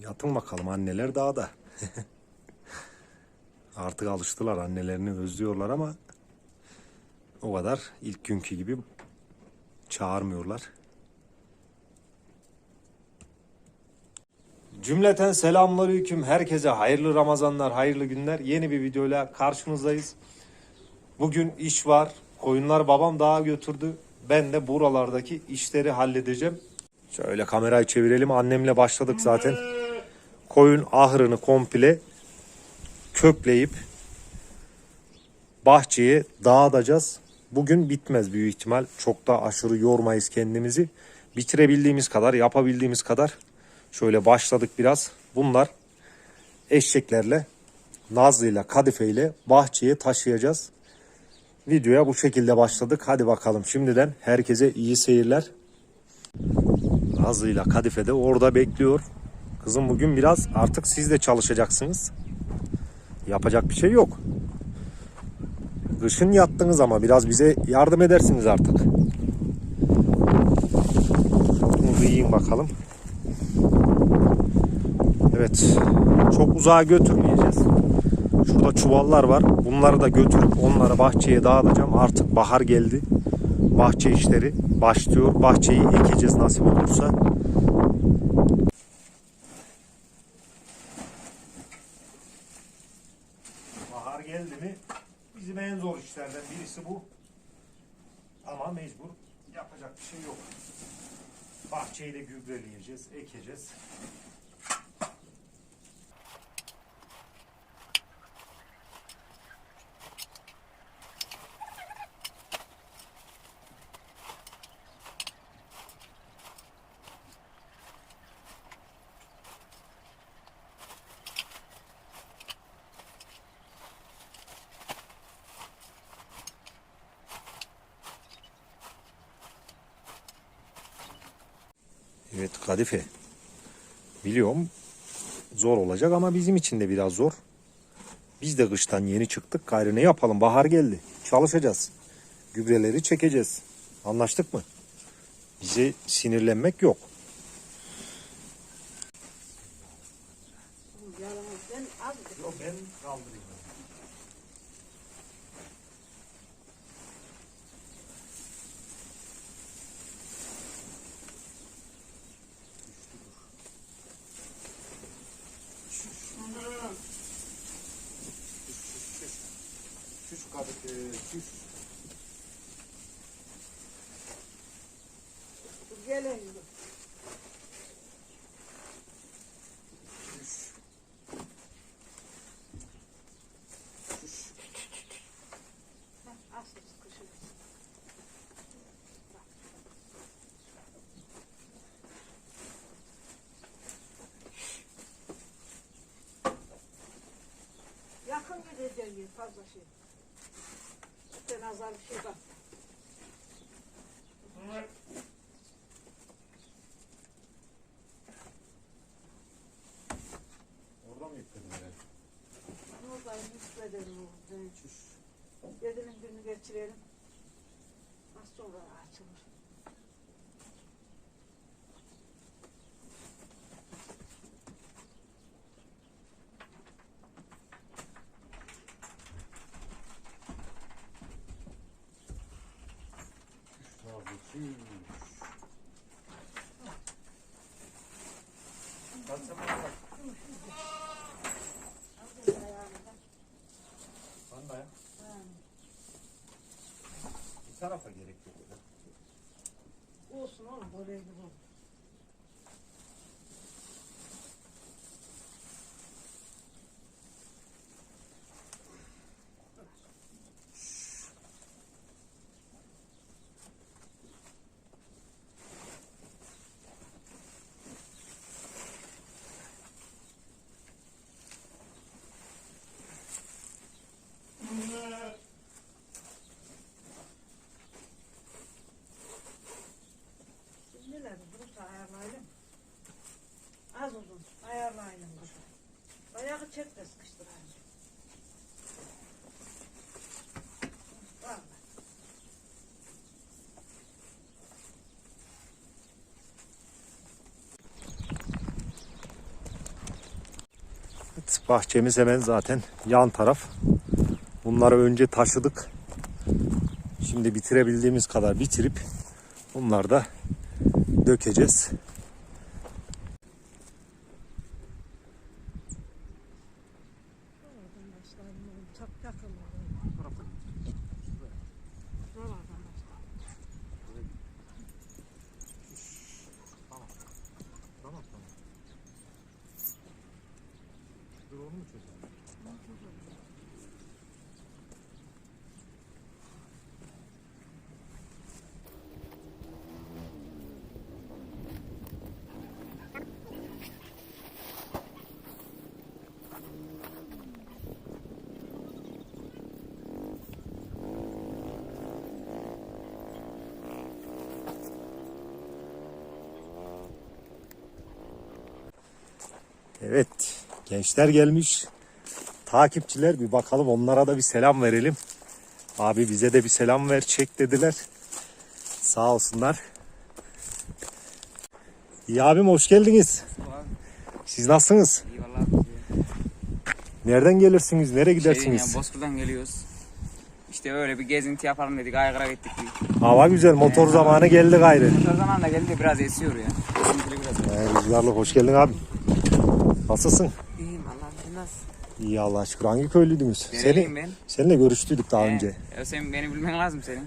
Yatın bakalım anneler dağda. Artık alıştılar annelerini özlüyorlar ama o kadar ilk günkü gibi çağırmıyorlar. Cümleten selamünaleyküm. Herkese hayırlı Ramazanlar, hayırlı günler. Yeni bir videoyla karşınızdayız. Bugün iş var. Koyunlar babam dağa götürdü. Ben de buralardaki işleri halledeceğim. Şöyle kamerayı çevirelim. Annemle başladık zaten. Koyun ahırını komple kökleyip bahçeye dağıtacağız. Bugün bitmez büyük ihtimal. Çok da aşırı yormayız kendimizi. Bitirebildiğimiz kadar, yapabildiğimiz kadar şöyle başladık biraz. Bunlar eşeklerle, Nazlı'yla, Kadife'yle bahçeye taşıyacağız. Videoya bu şekilde başladık. Hadi bakalım şimdiden herkese iyi seyirler. Nazlı'yla Kadife de orada bekliyor. Kızım bugün biraz artık siz de çalışacaksınız. Yapacak bir şey yok. Kışın yattınız ama biraz bize yardım edersiniz artık. Bunu yiyin bakalım. Evet. Çok uzağa götürmeyeceğiz. Şurada çuvallar var. Bunları da götürüp onları bahçeye dağıtacağım. Artık bahar geldi. Bahçe işleri başlıyor. Bahçeyi ekeceğiz nasip olursa. Bahar geldi mi bizim en zor işlerden birisi bu. Ama mecbur yapacak bir şey yok. Bahçeyi de gübreleyeceğiz, ekeceğiz. Evet Kadife. Biliyorum zor olacak ama bizim için de biraz zor. Biz de kıştan yeni çıktık. Gayrı ne yapalım? Bahar geldi. Çalışacağız. Gübreleri çekeceğiz. Anlaştık mı? Bize sinirlenmek yok. Ben az Yok ben kaldırayım. Şu şu gelin. Asıl sıkışır. Yakın gideceğim fazla şey. Nazar bir şey bak. Orada mı yükledin herhalde? Buradayım, üstledim o. Yedinin günü geçirelim. Az sonra açılır. Sen de ya. Bir tarafa gerek yok. öyle. Olsun oğlum, böyle gibi olur. Neler bu? Evet bahçemiz hemen zaten yan taraf. Bunları önce taşıdık. Şimdi bitirebildiğimiz kadar bitirip bunları da dökeceğiz. Çok yakın. Buralardan başla. Tamam tamam. Dur onu mu çözelim? Evet, gençler gelmiş. Takipçiler bir bakalım onlara da bir selam verelim. Abi bize de bir selam ver çek dediler. Sağ olsunlar. İyi abim hoş geldiniz. Siz nasılsınız? İyi vallahi. Nereden gelirsiniz? Nereye Şeyden gidersiniz? ya, Bozkır'dan geliyoruz. İşte öyle bir gezinti yapalım dedik. Aygır'a gittik bir. Hava güzel, motor Ee, zamanı geldi gayrı. O zaman da geldi biraz esiyor ya. Esintili biraz. Ee, rüzgarlı hoş geldin abi. Nasılsın? İyiyim Allah'ım sen nasılsın? İyi Allah'a şükür. Hangi köylüydünüz? Nereliyim Seni, ben? seninle görüştüydük daha He, önce. Ya sen beni bilmen lazım senin.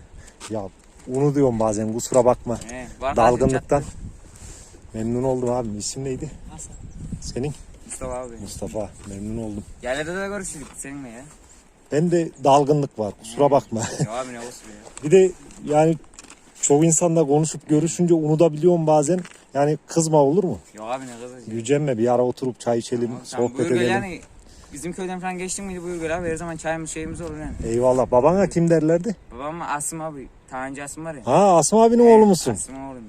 Ya unutuyorum bazen kusura bakma. He, var Dalgınlıktan. Memnun oldum abi. İsim neydi? Nasıl? Senin? Mustafa abi. Mustafa. Memnun oldum. Yerlerde de görüştük seninle ya. Ben de dalgınlık var. Kusura bakma. Ya abi ne olsun ya. bir de yani çoğu insanla konuşup görüşünce unutabiliyorum bazen. Yani kızma olur mu? Ya abi ne kızacak. Gücenme bir ara oturup çay içelim, Tamam, sen sohbet buyur gel edelim. yani. Bizim köyden falan geçtin miydi buyur gel abi. Her zaman çayımız şeyimiz olur yani. Eyvallah. Babana kim derlerdi? Babam Asım abi. Tahancı Asım var ya. Ha Asım abinin oğlu musun? Asım oğlum. ya.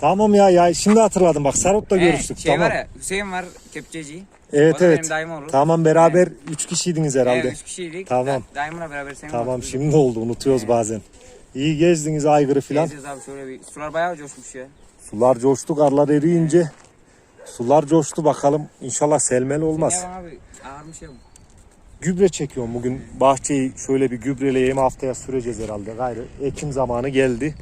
Tamam ya ya şimdi hatırladım bak Sarot'ta He, görüştük. Şey tamam. var ya Hüseyin var kepçeci. Evet o da evet. benim dayım olur. Tamam beraber üç kişiydiniz herhalde. Evet, üç kişiydik. Tamam. Da- Dayımla beraber senin Tamam vardı. şimdi oldu unutuyoruz bazen. İyi gezdiniz aygırı filan. Geziyoruz abi şöyle bir. Sular bayağı coşmuş ya. Sular coştu karlar eriyince. Sular coştu bakalım. İnşallah selmel olmaz. Var abi? Ağırmış ya bu. Gübre çekiyorum bugün. Bahçeyi şöyle bir gübreleyeyim haftaya süreceğiz herhalde. Gayrı Ekim zamanı geldi.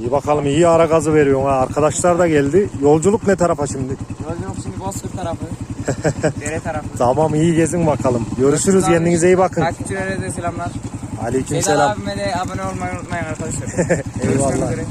İyi bakalım iyi ara gazı veriyorsun ha. Arkadaşlar da geldi. Yolculuk ne tarafa şimdi? Yolculuk şimdi Bozkır tarafı. Dere tarafı. Tamam iyi gezin bakalım. Görüşürüz Görüşürüz abi. kendinize iyi bakın. Takipçilere de selamlar. Aleyküm Selam. selam. abime de abone olmayı unutmayın arkadaşlar. Görüşmek Eyvallah. üzere.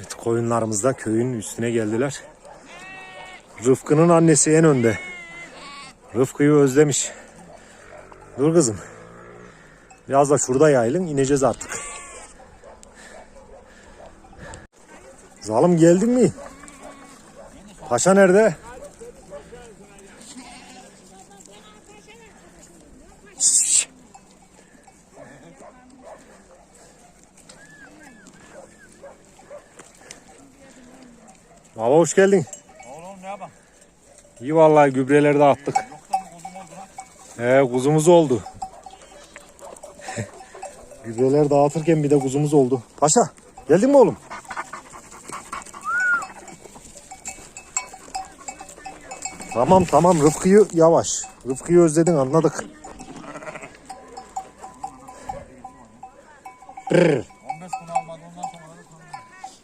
Evet, koyunlarımız da köyün üstüne geldiler. Rıfkı'nın annesi en önde. Rıfkı'yı özlemiş. Dur kızım. Biraz da şurada yayılın ineceğiz artık. Zalim geldin mi? Paşa nerede? hoş geldin. Oğlum ne yapalım? İyi vallahi gübreleri de attık. Yoksa kuzum oldu lan. Kuzumuz oldu. gübreler dağıtırken bir de kuzumuz oldu. Paşa geldin mi oğlum? Tamam tamam Rıfkı'yı yavaş. Rıfkı'yı özledin anladık.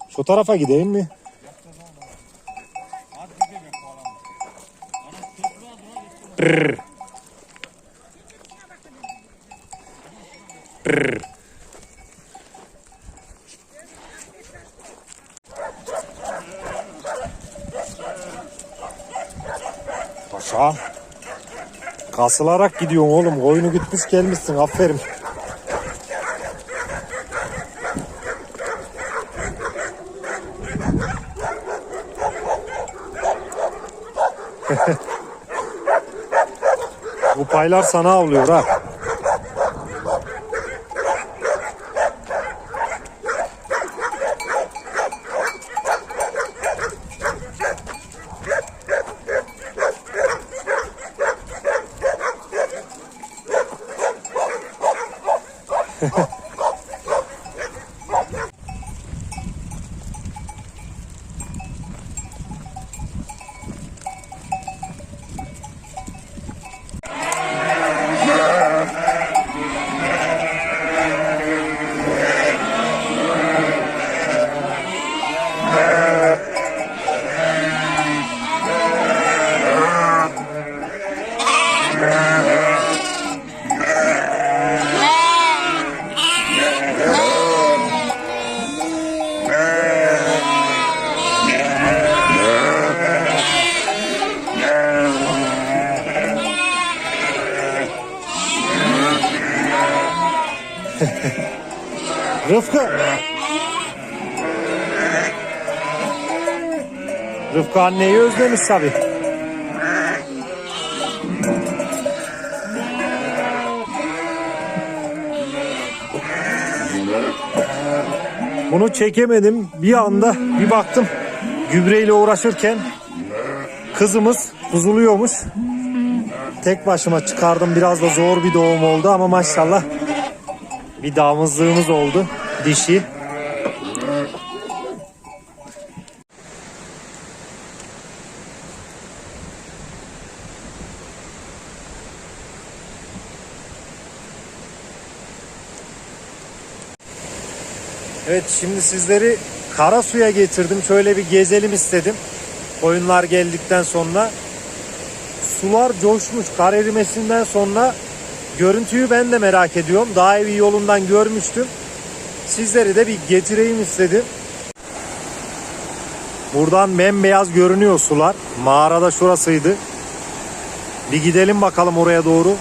Şu tarafa gideyim mi? Brr. Brr. Paşa. Kasılarak gidiyorsun oğlum. Koyunu gütmüş gelmişsin. Aferin. Bu paylar sana avlıyor ha. Anneyi özlemiş tabi. Bunu çekemedim. Bir anda bir baktım gübreyle uğraşırken kızımız kuzuluyormuş. Tek başıma çıkardım. Biraz da zor bir doğum oldu ama maşallah bir damızlığımız oldu. Dişi. Evet şimdi sizleri Karasu'ya getirdim. Şöyle bir gezelim istedim. Koyunlar geldikten sonra. Sular coşmuş. Kar erimesinden sonra görüntüyü ben de merak ediyorum. Daha evi yolundan görmüştüm. Sizleri de bir getireyim istedim. Buradan bembeyaz görünüyor sular. Mağarada şurasıydı. Bir gidelim bakalım oraya doğru.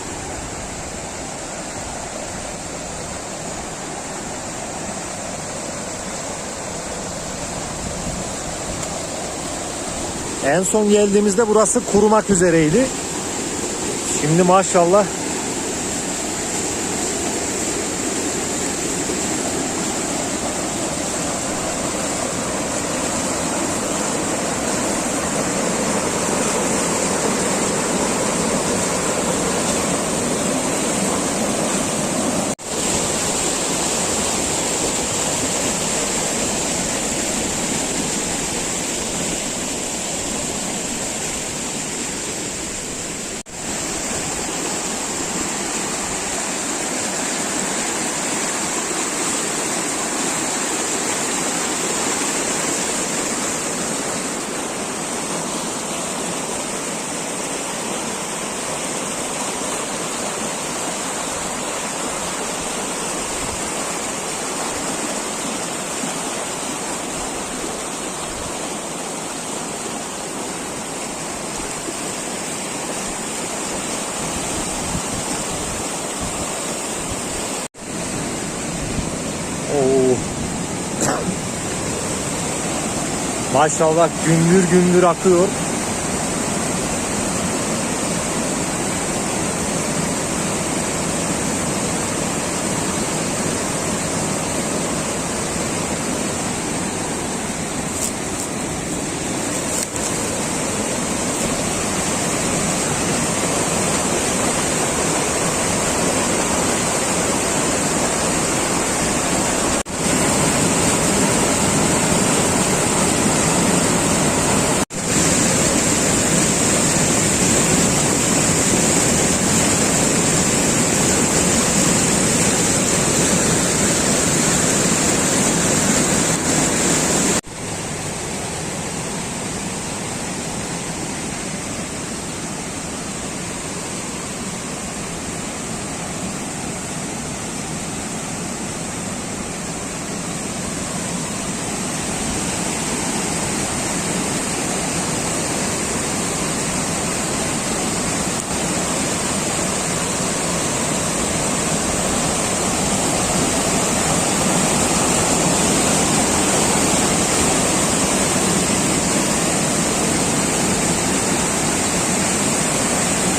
En son geldiğimizde burası kurumak üzereydi. Şimdi maşallah Maşallah gündür gündür akıyor.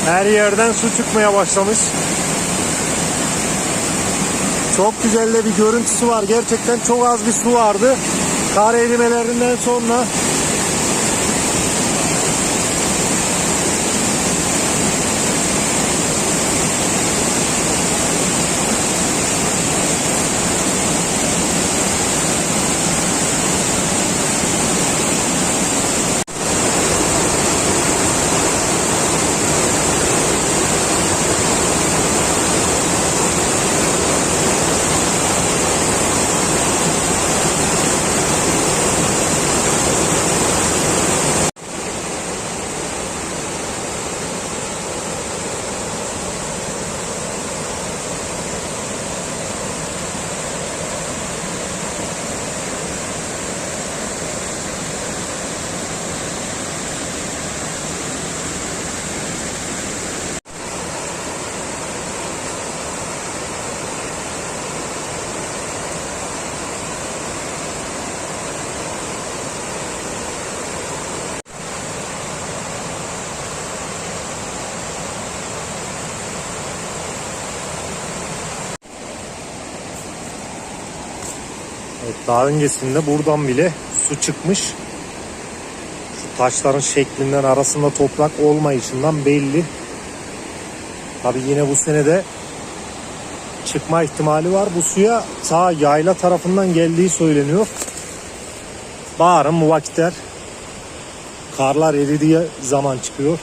Her yerden su çıkmaya başlamış. Çok güzel de bir görüntüsü var. Gerçekten çok az bir su vardı. Kar erimelerinden sonra Evet, daha öncesinde buradan bile su çıkmış. Şu taşların şeklinden arasında toprak olmayışından belli. Tabi yine bu senede çıkma ihtimali var. Bu suya sağ yayla tarafından geldiği söyleniyor. Baharın bu vakitler karlar eridiği zaman çıkıyor.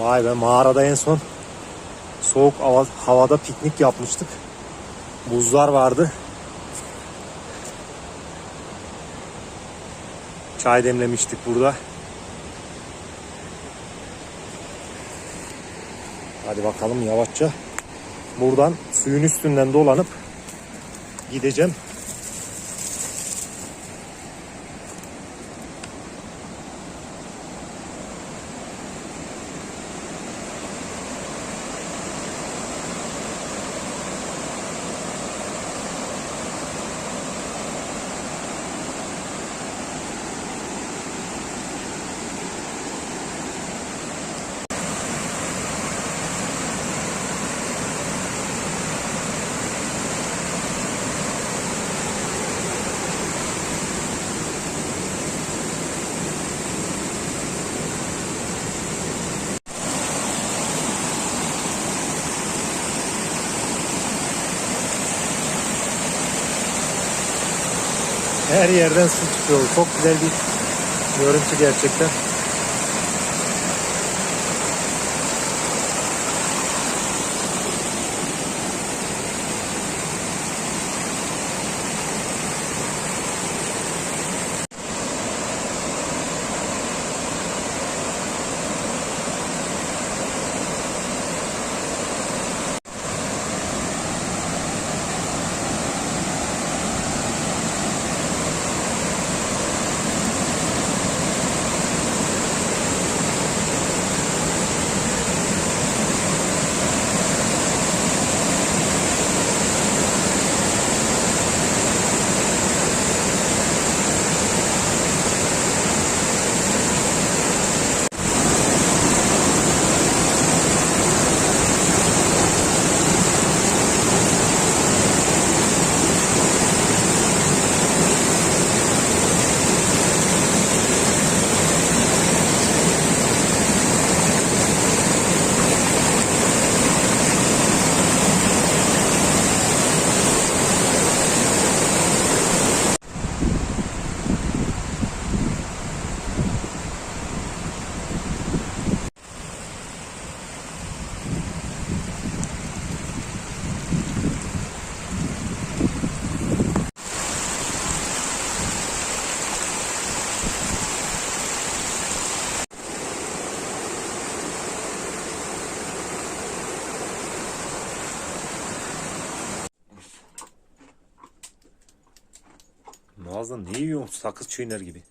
Vay be mağarada en son soğuk hava- havada piknik yapmıştık. Buzlar vardı. Çay demlemiştik burada. Hadi bakalım yavaşça. Buradan suyun üstünden dolanıp gideceğim. Her yerden su çıkıyor. Çok güzel bir görüntü gerçekten. Nazlı ne yiyorsun sakız çiğner gibi.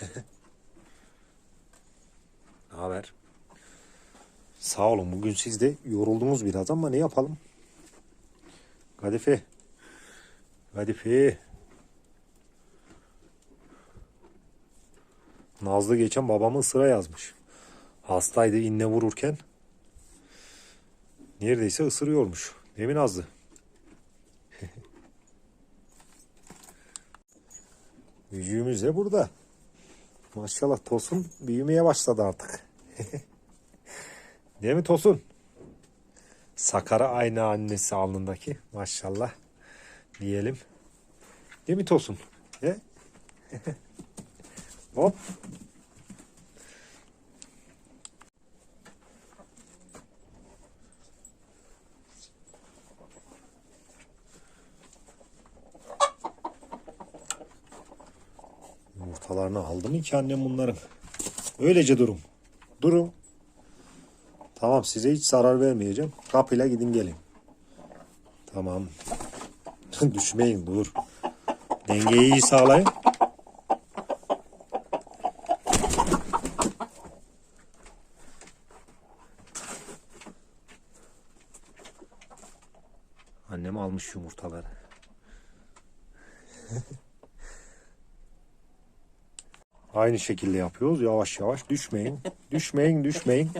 ne haber? Sağ olun bugün siz de yoruldunuz biraz ama ne yapalım? Kadife. Kadife. Nazlı geçen babamı ısıra yazmış. Hastaydı inne vururken. Neredeyse ısırıyormuş. Değil mi Nazlı? Büyüğümüz de burada. Maşallah Tosun büyümeye başladı artık. Değil mi Tosun? Sakara aynı annesi alnındaki. Maşallah. Diyelim. Değil mi Tosun? He? Hop. Yumurtalarını aldı mı ki annem bunların? Öylece durun. Durun. Tamam size hiç zarar vermeyeceğim. Kapıyla gidin gelin. Tamam. Düşmeyin dur. Dengeyi iyi sağlayın. Annem almış yumurtaları. Aynı şekilde yapıyoruz. Yavaş yavaş düşmeyin. Düşmeyin, düşmeyin.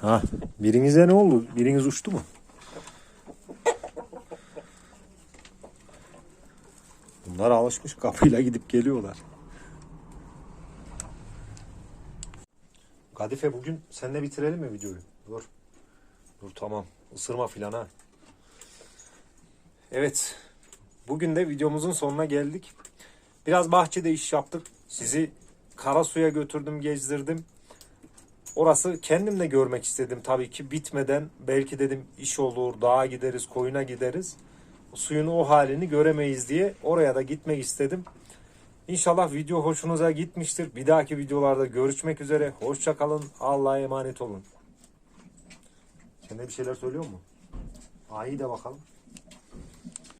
Ha, birinize ne oldu? Biriniz uçtu mu? Bunlar alışmış kapıyla gidip geliyorlar. Kadife bugün seninle bitirelim mi videoyu? Dur. Dur tamam. Isırma filan ha. Evet. Bugün de videomuzun sonuna geldik. Biraz bahçede iş yaptık. Sizi Karasu'ya götürdüm, gezdirdim. Orası kendim de görmek istedim tabii ki bitmeden belki dedim iş olur, dağa gideriz, koyuna gideriz. Suyun o halini göremeyiz diye oraya da gitmek istedim. İnşallah video hoşunuza gitmiştir. Bir dahaki videolarda görüşmek üzere. Hoşça kalın. Allah'a emanet olun. Sen de bir şeyler söylüyor mu? Ayi de bakalım.